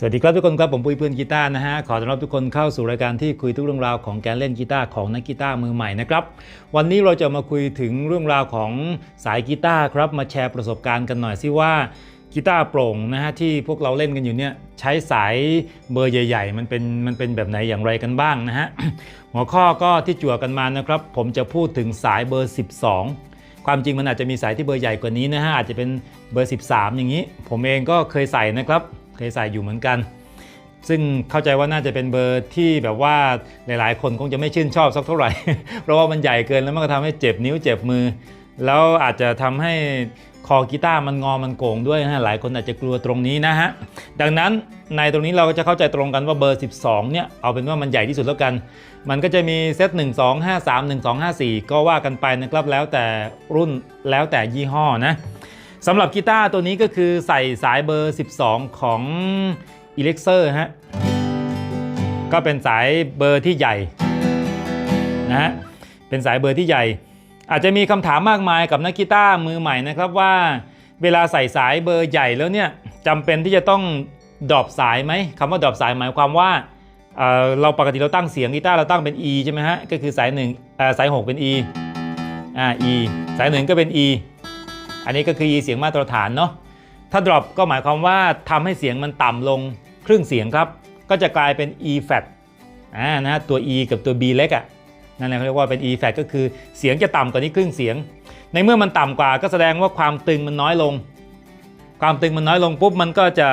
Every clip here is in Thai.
สวัสดีครับทุกคนครับผมปุ้ยเพื่อนกีตาร์นะฮะขอต้อนรับทุกคนเข้าสู่รายการที่คุยทุกเรื่องราวของการเล่นกีตาร์ของนักกีตาร์มือใหม่นะครับวันนี้เราจะมาคุยถึงเรื่องราวของสายกีตาร์ครับมาแชร์ประสบการณ์กันหน่อยสิว่ากีตาร์โปร่งนะฮะที่พวกเราเล่นกันอยู่เนี่ยใช้สายเบอร์ใหญ่ ๆ มันเป็นมันเป็นแบบไหนอย่างไรกันบ้างนะฮะหัวข้อก็ที่จั่วกันมานะครับผมจะพูดถึงสายเบอร์ 12ความจริงมันอาจจะมีสายที่เบอร์ใหญ่กว่านี้นะฮะอาจจะเป็นเบอร์ 13 อย่างนี้ ผมเองก็เคยใส่นะครับ เคยใส่อยู่เหมือนกัน ซึ่งเข้าใจว่าน่าจะเป็นเบอร์ที่แบบว่าหลายๆ คนคงจะไม่ชื่นชอบสักเท่าไหร่ เพราะว่ามันใหญ่เกินแล้วมันก็ทำให้เจ็บนิ้วเจ็บมือ แล้วอาจจะทำให้คอกีตาร์มันงอมันโก่งด้วยนะฮะหลายคนอาจจะกลัวตรงนี้นะฮะ ดังนั้นในตรงนี้เราก็จะเข้าใจตรงกันว่าเบอร์ 12 เนี่ย เอาเป็นว่ามันใหญ่ที่สุดแล้วกัน มันก็จะมีเซต 1 2 5 3 1 2 5 4 ก็ว่ากันไปนะครับ แล้วแต่รุ่นแล้วแต่ยี่ห้อนะ สำหรับกีตาร์ตัวนี้ก็คือใส่สายเบอร์ 12 ของ e l e x e r ฮะ ก็เป็นสายเบอร์ที่ใหญ่นะฮะ เป็นสายเบอร์ที่ใหญ่ อาจจะมีคำถามมากมายกับนักกีตาร์มือใหม่นะครับว่า เวลาใส่สายเบอร์ใหญ่แล้วเนี่ยจำเป็นที่จะต้องดรอปสายไหมคำว่าดรอปสายหมายความว่าเเราปกติเราตั้งเสียงกีตาร์เราตั้งเป็น E ใช่ไหมฮะ ก็คือสายหนึ่งสาย 6 เป็น E อ่า E สายหนึ่งก็เป็น E อันนี้ก็คือ E เสียงมาตรฐานเนาะถ้า drop ก็หมายความว่าทำให้เสียงมันต่ำลงครึ่งเสียงครับ ก็จะกลายเป็น E flat อ่านะฮะตัว E กับตัว B เล็กอะ่ะนั่นแหละเขาเรียกว่าเป็น E flat ก็คือเสียงจะต่ำกว่านี้ครึ่งเสียง ในเมื่อมันต่ำกว่าก็แสดงว่าความตึงมันน้อยลง ความตึงมันน้อยลงปุ๊บมันก็จะ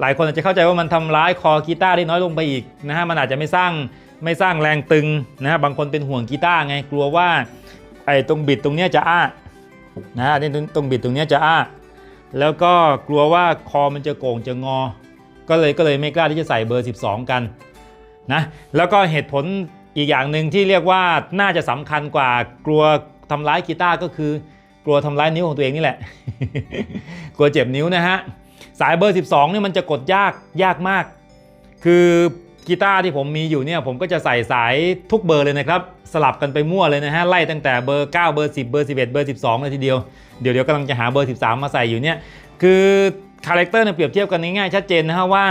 หลายคนอาจจะเข้าใจว่ามันทำร้ายคอกีตาร์ได้น้อยลงไปอีกนะฮะมันอาจจะไม่สร้างไม่สร้างแรงตึงนะฮะบางคนเป็นห่วงกีตาร์ไงกลัวว่าไอ้ตรงบิดตรงเนี้ยจะอ้า นะนี่ตรงบิดตรงนี้จะอ้า แล้วก็กลัวว่าคอมันจะโก่งจะงอ ก็เลยก็เลยไม่กล้าที่จะใส่เบอร์ 12 กันนะแล้วก็เหตุผลอีกอย่างหนึ่งที่เรียกว่าน่าจะสำคัญกว่ากลัวทำร้ายกีตาร์ก็คือกลัวทำร้ายนิ้วของตัวเองนี่แหละ กลัวเจ็บนิ้วนะฮะสายเบอร์ 12นี่มันจะกดยากยากมาก คือ กีตาร์ที่ผมมีอยู่เนี่ยผมก็จะใส่สายทุกเบอร์เลยนะครับ สลับกันไปมั่วเลยนะฮะไล่ตั้งแต่เบอร์ 9 เบอร์ 10 เบอร์ 11 เบอร์ 12 เลยทีเดียว เดี๋ยวเดี๋ยวกำลังจะหาเบอร์ 13 มาใส่อยู่เนี่ยคือคาแรคเตอร์เนี่ยเปรียบเทียบกันง่ายๆชัดเจนนะฮะว่า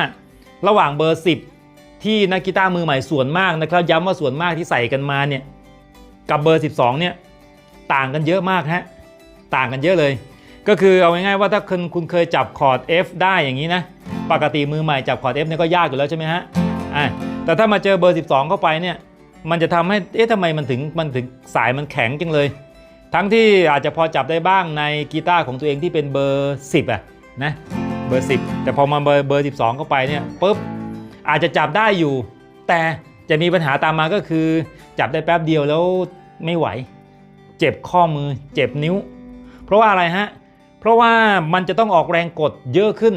ระหว่างเบอร์ 10 ที่นักกีตาร์มือใหม่ส่วนมากนะครับย้ำว่าส่วนมากที่ใส่กันมาเนี่ยกับเบอร์ 12 เนี่ยต่างกันเยอะมากฮะต่างกันเยอะเลย ก็คือเอาง่ายๆว่าถ้าคุณคุณเคยจับคอร์ด F ได้อย่างนี้นะปกติมือใหม่จับคอร์ด F เนี่ยก็ยากอยู่แล้วใช่ไหมฮะ อ่าแต่ถ้ามาเจอเบอร์ 12 เข้าไปเนี่ย มันจะทำให้ เอ๊ะทำไมมันถึง มันถึงสายมันแข็งจังเลย ทั้งที่อาจจะพอจับได้บ้างในกีตาร์ของตัวเองที่เป็นเบอร์ 10อะนะ เบอร์ 10 แต่พอมาเบอร์เบอร์ 12 เข้าไปเนี่ยปุ๊บ อาจจะจับได้อยู่ แต่จะมีปัญหาตามมาก็คือ จับได้แป๊บเดียวแล้วไม่ไหว เจ็บข้อมือ เจ็บนิ้ว เพราะว่าอะไรฮะ เพราะว่ามันจะต้องออกแรงกดเยอะขึ้น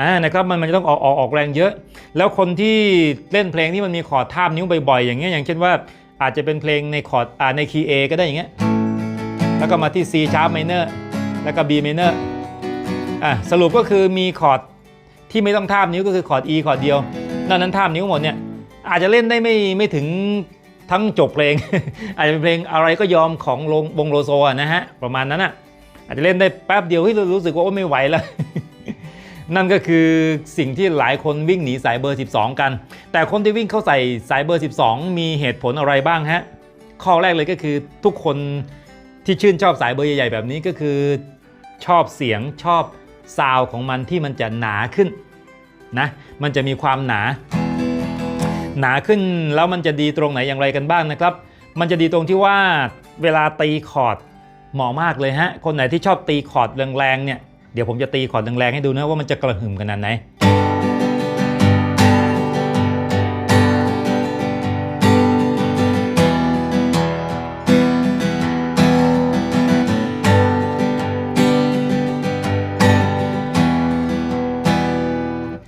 อ่านะครับมันมันจะต้องออกออกออกแรงเยอะ แล้วคนที่เล่นเพลงที่มันมีคอร์ดท่าบนิ้วบ่อยๆ อย่างเงี้ยอย่างเช่นว่าอาจจะเป็นเพลงในคอร์ดอ่าในคีย์ A ก็ได้อย่างเงี้ยแล้วก็มาที่ C sharp minor แล้วก็ B minor อะสรุปก็คือมีคอร์ดที่ไม่ต้องท่าบนิ้วก็คือคอร์ด E คอร์ดเดียวนอกนั้นท่าบนิ้วหมดเนี่ยอาจจะเล่นได้ไม่ไม่ถึงทั้งจบเพลง อาจจะเป็นเพลงอะไรก็ยอมของวงงโลโซะนะฮะประมาณนั้นอะอาจจะเล่นได้แป๊บเดียวที่เรารู้สึกว่าโอ้ไม่ไหวแล้ว นั่นก็คือสิ่งที่หลายคนวิ่งหนีสายเบอร์ 12 กัน แต่คนที่วิ่งเข้าใส่สายเบอร์ 12 มีเหตุผลอะไรบ้างฮะ ข้อแรกเลยก็คือทุกคนที่ชื่นชอบสายเบอร์ใหญ่ๆแบบนี้ก็คือ ชอบเสียงชอบซาวของมันที่มันจะหนาขึ้นนะมันจะมีความหนา หนาขึ้นแล้วมันจะดีตรงไหนอย่างไรกันบ้างนะครับ มันจะดีตรงที่ว่าเวลาตีคอร์ดเหมาะมากเลยฮะคนไหนที่ชอบตีคอร์ดแรงๆเนี่ย เดี๋ยวผมจะตีคอร์ดแรงๆให้ดูนะว่ามันจะกระหึ่มขนาดไหน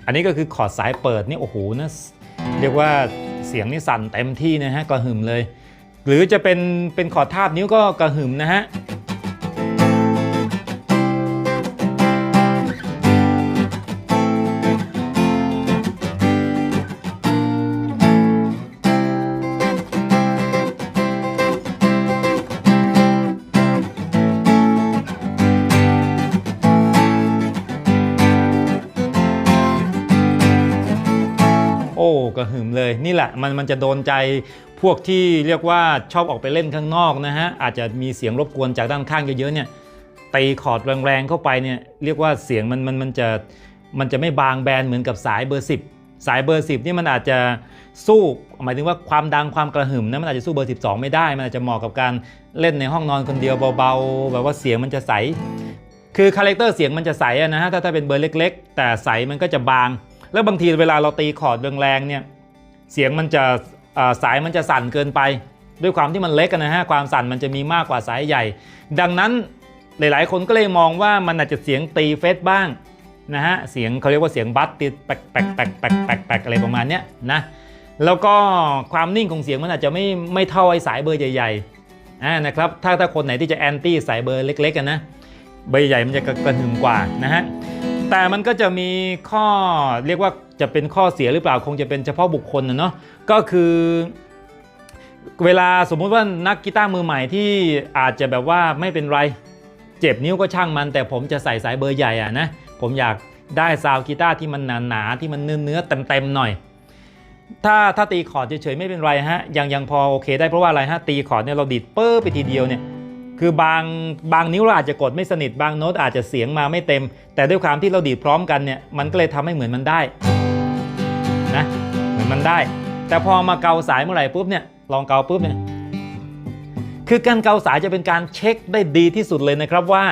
อันนี้ก็คือคอร์ดสายเปิดนี่โอ้โหนะเรียกว่าเสียงนี่สั่นเต็มที่นะฮะกระหึ่มเลย หรือจะเป็นเป็นคอร์ดทาบนิ้วก็กระหึ่มนะฮะ ละมันมันจะโดนใจพวกที่เรียกว่าชอบออกไปเล่นข้างนอกนะฮะอาจจะมีเสียงรบกวนจากด้านข้างเยอะๆเนี่ยตีคอร์ดแรงๆเข้าไปเนี่ยเรียกว่าเสียงมันมันมันจะมันจะไม่บางแบนเหมือนกับสายเบอร์ 10 สายเบอร์ 10นี่มันอาจจะสู้หมายถึงว่าความดังความกระหึ่มนะมันอาจจะสู้เบอร์ 12 ไม่ได้ มันอาจจะเหมาะกับการเล่นในห้องนอนคนเดียวเบาๆ แบบว่าเสียงมันจะใส คือคาแรคเตอร์เสียงมันจะใสนะฮะถ้าถ้าเป็นเบอร์เล็ก ๆ แต่ใสมันก็จะบาง แล้วบางทีเวลาเราตีคอร์ดแรงๆเนี่ย เสียงมันจะสายมันจะสั่นเกินไป ด้วยความที่มันเล็กนะฮะความสั่นมันจะมีมากกว่าสายใหญ่ ดังนั้นหลายๆ คนก็เลยมองว่ามันอาจจะเสียงตีเฟสบ้างนะฮะเสียงเขาเรียกว่าเสียงบัสติดแปกแปกแปกแปกแปกแปกอะไรประมาณเนี้ยนะแล้วก็ความนิ่งของเสียงมันอาจจะไม่ไม่เท่าไอ้สายเบอร์ใหญ่ๆอ่านะครับถ้าถ้าคนไหนที่จะแอนตี้สายเบอร์เล็กๆกันนะเบอร์ใหญ่มันจะกระกระหึ่มกว่านะฮะ แต่มันก็จะมีข้อเรียกว่าจะเป็นข้อเสียหรือเปล่าคงจะเป็นเฉพาะบุคคลนะเนาะก็คือ เวลาสมมุติว่านักกีตาร์มือใหม่ที่อาจจะแบบว่าไม่เป็นไรเจ็บนิ้วก็ช่างมัน แต่ผมจะใส่สายเบอร์ใหญ่อะนะผมอยากได้ซาวกีตาร์ที่มันหนาๆที่มันเนื้อเนื้อเต็มๆหน่อย ถ้าถ้าตีคอร์ดเฉยๆไม่เป็นไรฮะยังยังพอโอเคได้เพราะว่าอะไรฮะตีคอร์ดเนี่ยเราดีดเปอร์ไปทีเดียวเนี่ย คือบางบางนิ้วเราอาจจะกดไม่สนิทบางโน้ตอาจจะเสียงมาไม่เต็ม แต่ด้วยความที่เราดีดพร้อมกันเนี่ยมันก็เลยทำให้เหมือนมันได้นะเหมือนมันได้ แต่พอมาเกาสายเมื่อไหร่ปุ๊บเนี่ยลองเกาปุ๊บเนี่ยคือการเกาสายจะเป็นการเช็คได้ดีที่สุดเลยนะครับว่า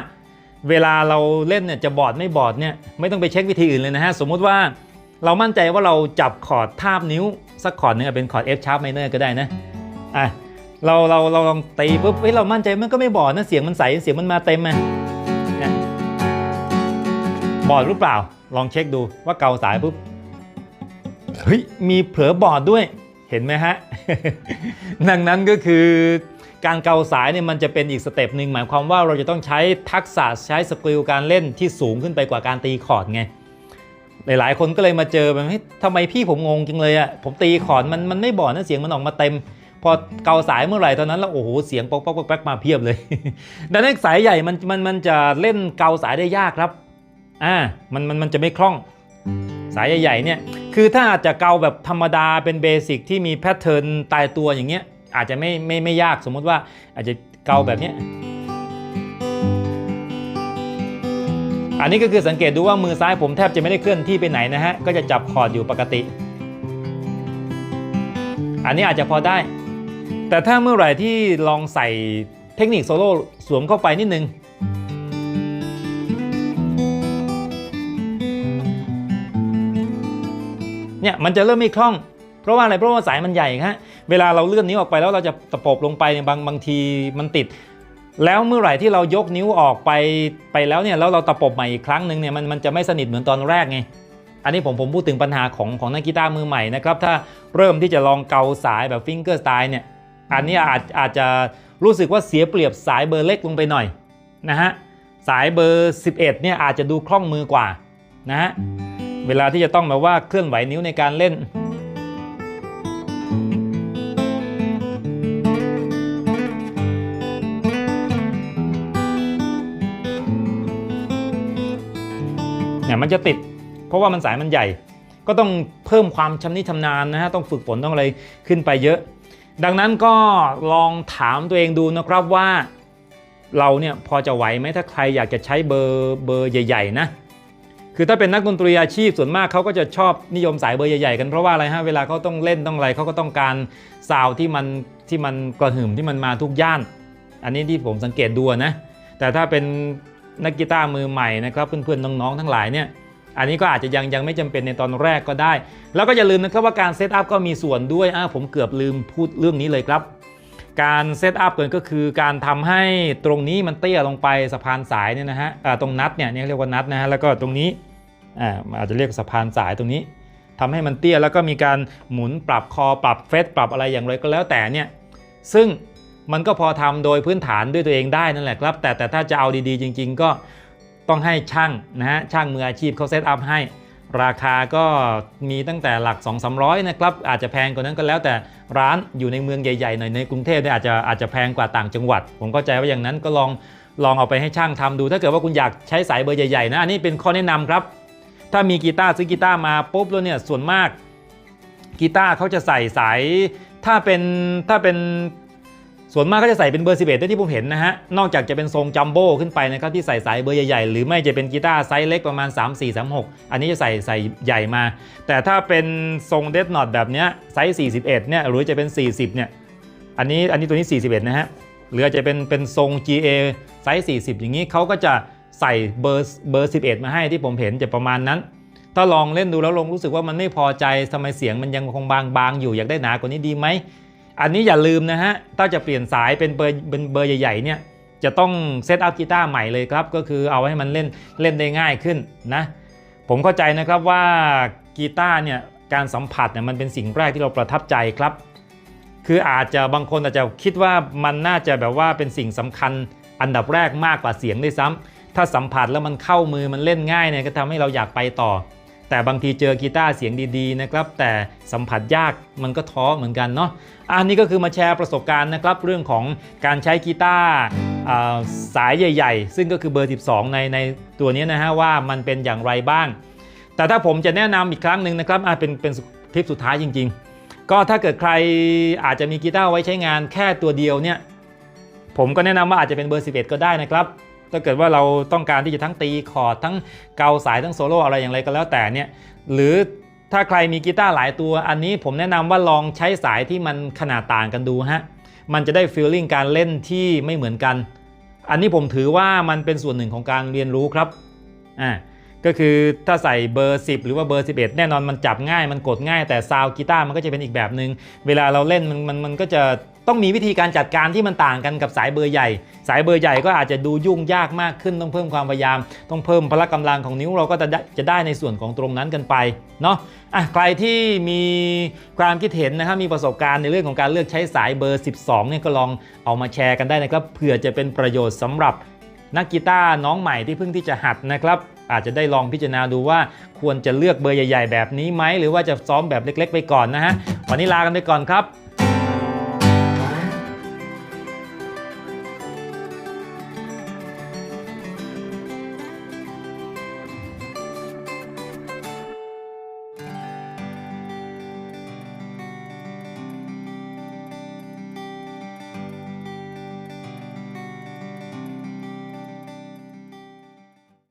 เวลาเราเล่นเนี่ยจะบอดไม่บอดเนี่ยไม่ต้องไปเช็ควิธีอื่นเลยนะฮะสมมุติว่าเรามั่นใจว่าเราจับคอร์ดทาบนิ้วสักคอร์ดหนึงอะเป็นคอร์ด F sharp minor ก็ได้นะอะ เราเราเราลองตีปุ๊บเฮ้ยเรามั่นใจมันก็ไม่บอดนะเสียงมันใสเสียงมันมาเต็มไงเนี่ยบอดหรือเปล่า ลองเช็คดูว่าเกาสายปุ๊บเฮ้ยมีเผลอบอดด้วยเห็นไหมฮะดังนั้นก็คือการเกาสายเนี่ยมันจะเป็นอีกสเต็ปหนึ่งหมายความว่าเราจะต้องใช้ทักษะใช้สกิลการเล่นที่สูงขึ้นไปกว่าการตีคอร์ดไงหลายๆ คนก็เลยมาเจอแบบเฮ้ยทำไมพี่ผมงงจังเลยอะผมตีคอร์ดมันมันไม่บอดนะเสียงมันออกมาเต็ม พอเกาสายเมื่อไหร่ตอนนั้นแล้วโอ้โหเสียงป๊อกป๊อกป๊อกมาเพียบเลย ดังนั้นสายใหญ่มันมันมันจะเล่นเกาสายได้ยากครับอ่ามันมันมันจะไม่คล่องสายใหญ่ๆเนี่ยคือถ้าอาจจะเกาแบบธรรมดาเป็นเบสิกที่มีแพทเทิร์นตายตัวอย่างเงี้ยอาจจะไม่ไม่ไม่ยากสมมติว่าอาจจะเกาแบบเนี้ยอันนี้ก็คือสังเกตดูว่ามือซ้ายผมแทบจะไม่ได้เคลื่อนที่ไปไหนนะฮะ ก็จะจับคอร์ดอยู่ปกติ อันนี้อาจจะพอได้ แต่ถ้าเมื่อไหร่ที่ลองใส่เทคนิคโซโล่สวมเข้าไปนิดนึง เนี่ยมันจะเริ่มไม่คล่อง เพราะว่าอะไรเพราะว่าสายมันใหญ่ฮะเวลาเราเลื่อนนิ้วออกไปแล้วเราจะตะปบลงไปเนี่ยบางบางทีมันติด แล้วเมื่อไหร่ที่เรายกนิ้วออกไปไปแล้วเนี่ยแล้วเราตะปบใหม่อีกครั้งหนึ่งเนี่ยมันมันจะไม่สนิทเหมือนตอนแรกไงอันนี้ผมผมพูดถึงปัญหาของของนักกีตาร์มือใหม่นะครับ ถ้าเริ่มที่จะลองเกาสายแบบฟิงเกอร์สไตล์เนี่ย อันนี้อาจอาจจะรู้สึกว่าเสียเปรียบสายเบอร์เล็กลงไปหน่อยนะฮะสายเบอร์ 11เนี่ยอาจจะดูคล่องมือกว่านะฮะเวลาที่จะต้องแบบว่าเคลื่อนไหวนิ้วในการเล่น เนี่ยมันจะติด เพราะว่ามันสายมันใหญ่ ก็ต้องเพิ่มความชำนิชำนาญนะฮะต้องฝึกฝนต้องอะไรขึ้นไปเยอะ ดังนั้นก็ลองถามตัวเองดูนะครับว่า เราเนี่ยพอจะไหวไหมถ้าใครอยากจะใช้เบอร์เบอร์ใหญ่ๆนะคือถ้าเป็นนักดนตรีอาชีพส่วนมากเขาก็จะชอบนิยมสายเบอร์ใหญ่ๆกันเพราะว่าอะไรฮะเวลาเขาต้องเล่นต้องอะไรเขาก็ต้องการซาว์ที่มันที่มันกระหึ่มที่มันมาทุกย่าน อันนี้ที่ผมสังเกตดูนะแต่ถ้าเป็นนักกีตาร์มือใหม่นะครับเพื่อนๆน้องๆทั้งหลายเนี่ย อันนี้ก็อาจจะยังยังไม่จำเป็นในตอนแรกก็ได้ แล้วก็อย่าลืมนะครับว่าการเซตอัพก็มีส่วนด้วยอ่าผมเกือบลืมพูดเรื่องนี้เลยครับ การเซตอัพเกินก็คือการทำให้ตรงนี้มันเตี้ยลงไปสะพานสายเนี่ยนะฮะตรงนัดเนี่ยเรียกว่านัดนะฮะแล้วก็ตรงนี้อ่าอาจจะเรียกสะพานสายตรงนี้ทำให้มันเตี้ยแล้วก็มีการหมุนปรับคอปรับเฟสปรับอะไรอย่างไรก็แล้วแต่เนี่ยซึ่งมันก็พอทำโดยพื้นฐานด้วยตัวเองได้นั่นแหละครับ แต่แต่ถ้าจะเอาดีๆ จริง ๆ ก็ ต้องให้ช่างนะฮะช่างมืออาชีพเขาเซตอัพให้ ราคาก็มีตั้งแต่หลัก 2 3 0 0นะครับอาจจะแพงกว่านั้นก็แล้วแต่ร้านอยู่ในเมืองใหญ่ๆหน่อยในกรุงเทพเนี่ยอาจจะอาจจะแพงกว่าต่างจังหวัด ผมเข้าใจว่าอย่างนั้นก็ลองลองเอาไปให้ช่างทำดู ถ้าเกิดว่าคุณอยากใช้สายเบอร์ใหญ่ๆนะอันนี้เป็นข้อแนะนำครับ ถ้ามีกีตาร์ซื้อกีตาร์มาปุ๊บแล้วเนี่ยส่วนมากกีตาร์เขาจะใส่สายถ้าเป็นถ้าเป็น ส่วนมากก็จะใส่เป็นเบอร์ 11ได้ที่ผมเห็นนะฮะ นอกจากจะเป็นทรงจัมโบ้ขึ้นไปนะครับที่ใส่สายเบอร์ใหญ่ๆ หรือไม่จะเป็นกีตาร์ไซส์เล็กประมาณ 3 4 3 6 อันนี้จะใส่ใส่ใหญ่มา แต่ถ้าเป็นทรงเดดนอตแบบเนี้ยไซส์ 41 เนี่ยหรือจะเป็น 40 เนี่ย อันนี้อันนี้ตัวนี้ 41 นะฮะ หรือจะเป็นเป็นทรง GA ไซส์ 40 อย่างนี้เขาก็จะใส่เบอร์เบอร์ 11 มาให้ที่ผมเห็นจะประมาณนั้น ถ้าลองเล่นดูแล้วลงรู้สึกว่ามันไม่พอใจทำไมเสียงมันยังคงบางๆอยู่อยากได้หนากว่านี้ดีไหม อันนี้อย่าลืมนะฮะ ถ้าจะเปลี่ยนสายเป็นเบอร์เป็นเบอร์ใหญ่ๆเนี่ย จะต้องเซตอัพกีตาร์ใหม่เลยครับ ก็คือเอาให้มันเล่นเล่นได้ง่ายขึ้นนะ ผมเข้าใจนะครับว่ากีตาร์เนี่ยการสัมผัสเนี่ยมันเป็นสิ่งแรกที่เราประทับใจครับ คืออาจจะบางคนอาจจะคิดว่ามันน่าจะแบบว่าเป็นสิ่งสำคัญอันดับแรกมากกว่าเสียงด้วยซ้ำถ้าสัมผัสแล้วมันเข้ามือมันเล่นง่ายเนี่ยก็ทำให้เราอยากไปต่อ แต่บางทีเจอกีตาร์เสียงดีๆนะครับแต่สัมผัสยากมันก็ท้อเหมือนกันเนาะอันนี้ก็คือมาแชร์ประสบการณ์นะครับเรื่องของการใช้กีตาร์สายใหญ่ ๆ ซึ่งก็คือเบอร์ 12 ในในตัวนี้นะฮะว่ามันเป็นอย่างไรบ้าง แต่ถ้าผมจะแนะนำอีกครั้งหนึ่งนะครับอะเป็นเป็นคลิปสุดท้ายจริง ๆ ก็ถ้าเกิดใครอาจจะมีกีตาร์ไว้ใช้งานแค่ตัวเดียวเนี่ยผมก็แนะนำว่าอาจจะเป็นเบอร์ 11 ก็ได้นะครับ ถ้าเกิดว่าเราต้องการที่จะทั้งตีคอร์ดทั้งเกาสายทั้งโซโล่อะไรอย่างไรก็แล้วแต่เนี่ยหรือถ้าใครมีกีตาร์หลายตัว อันนี้ผมแนะนำว่าลองใช้สายที่มันขนาดต่างกันดูฮะมันจะได้ฟีลลิ่งการเล่นที่ไม่เหมือนกัน อันนี้ผมถือว่ามันเป็นส่วนหนึ่งของการเรียนรู้ครับอ่า ก็คือถ้าใส่เบอร์ 10 หรือว่าเบอร์ 11 แน่นอนมันจับง่ายมันกดง่าย แต่ซาวกีตาร์มันก็จะเป็นอีกแบบหนึง่งเวลาเราเล่นมันมันมันก็จะต้องมีวิธีการจัดการที่มันต่างกันกับสายเบอร์ใหญ่ สายเบอร์ใหญ่ก็อาจจะดูยุ่งยากมากขึ้นต้องเพิ่มความพยายาม ต้องเพิ่มพละกำลังของนิ้วเราก็จะได้จะได้ในส่วนของตรงนั้นกันไปเนาะอะใครที่มีความคิดเห็นนะครับมีประสบการณ์ในเรื่องของการเลือกใช้สายเบอร์ 12เนี่ยก็ลองเอามาแชร์กันได้นะครับเผื่อจะเป็นประโยชน์สำหรับนักกีตาร์น้องใหม่ที่เพิ่งที่จะหัดนะครับ อาจจะได้ลองพิจารณาดูว่าควรจะเลือกเบอร์ใหญ่ ๆ แบบนี้ไหมหรือว่าจะซ้อมแบบเล็ก ๆ ไปก่อนนะฮะวันนี้ลากันไปก่อนครับ